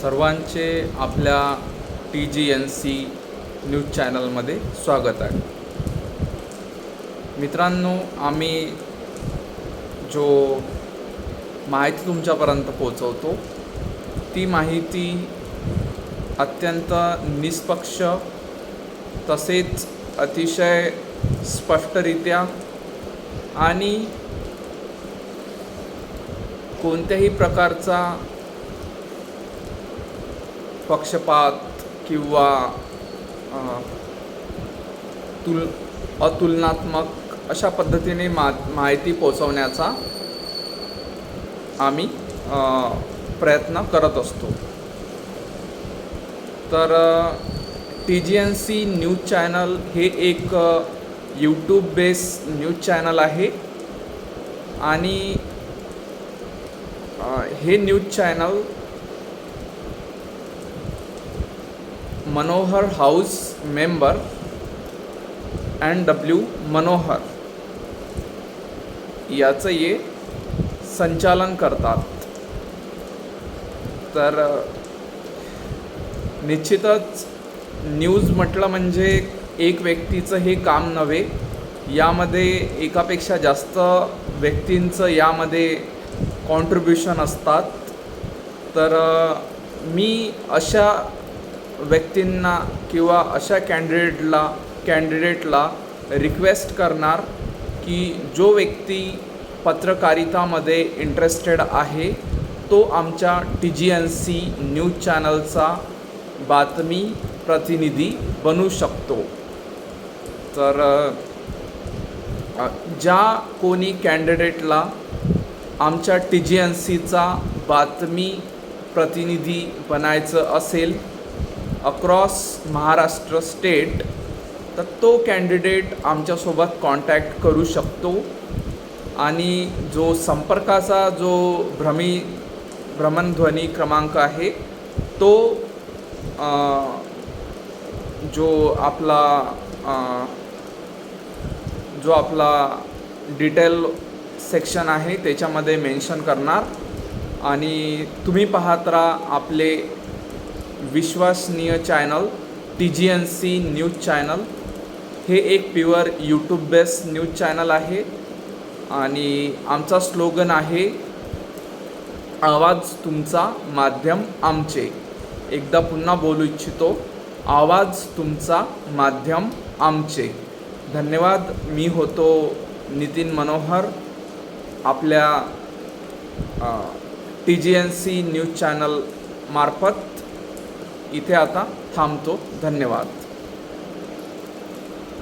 सर्वांचे आपल्या T G N C news चॅनलमध्ये स्वागत आहे. मित्रांनो आम्ही जो माहिती तुमच्यापर्यंत पोचवतो ती माहिती अत्यंत निष्पक्ष तसेच अतिशय स्पष्टरित्या आणि कोणत्याही प्रकारचा पक्षपात किंवा तुल अतुलनात्मक अशा पद्धतीने मा माहिती पोचवण्याचा आम्ही प्रयत्न करत असतो. तर T G N C news channel हे एक यूट्यूब बेस न्यूज चॅनल आहे. आणि हे news channel Manohar house member and W Manohar. याचं ये संचालन करतात. तर निश्चितच न्यूज म्हटलं म्हणजे एक व्यक्तीचं हे काम नव्हे. यामध्ये एकापेक्षा जास्त व्यक्तींचं यामध्ये कॉन्ट्रीब्युशन असतात. तर मी अशा व्यक्तींना किंवा अशा कॅन्डिडेटला कॅन्डिडेटला रिक्वेस्ट करणार की जो व्यक्ती पत्रकारितामध्ये इंटरेस्टेड आहे तो आमच्या T G N C news चॅनलचा बातमी प्रतिनिधी बनू शकतो. तर ज्या कोणी कॅन्डिडेटला आमच्या टी जी एन सीचा बातमी प्रतिनिधी बनायचं असेल अक्रॉस महाराष्ट्र स्टेट तर तो कॅन्डिडेट आमच्यासोबत कॉन्टॅक्ट करू शकतो. आणि जो संपर्काचा जो भ्रमी भ्रमणध्वनी क्रमांक आहे तो आ, जो आपला आ, जो आपला डिटेल सेक्शन आहे त्याच्यामध्ये मेन्शन करणार. आणि तुम्ही पाहत राहा आपले विश्वसनीय channel T G N C news channel. हे एक pure YouTube based news channel आहे. आणि आमचा स्लोगन आहे आवाज तुमचा माध्यम आमचे. एकदा पुन्हा बोलू इच्छितो आवाज तुमचा माध्यम आमचे. धन्यवाद मी होतो नितीन मनोहर. आपल्या T G N C news channel मार्फत इथे आता थांबतो. धन्यवाद.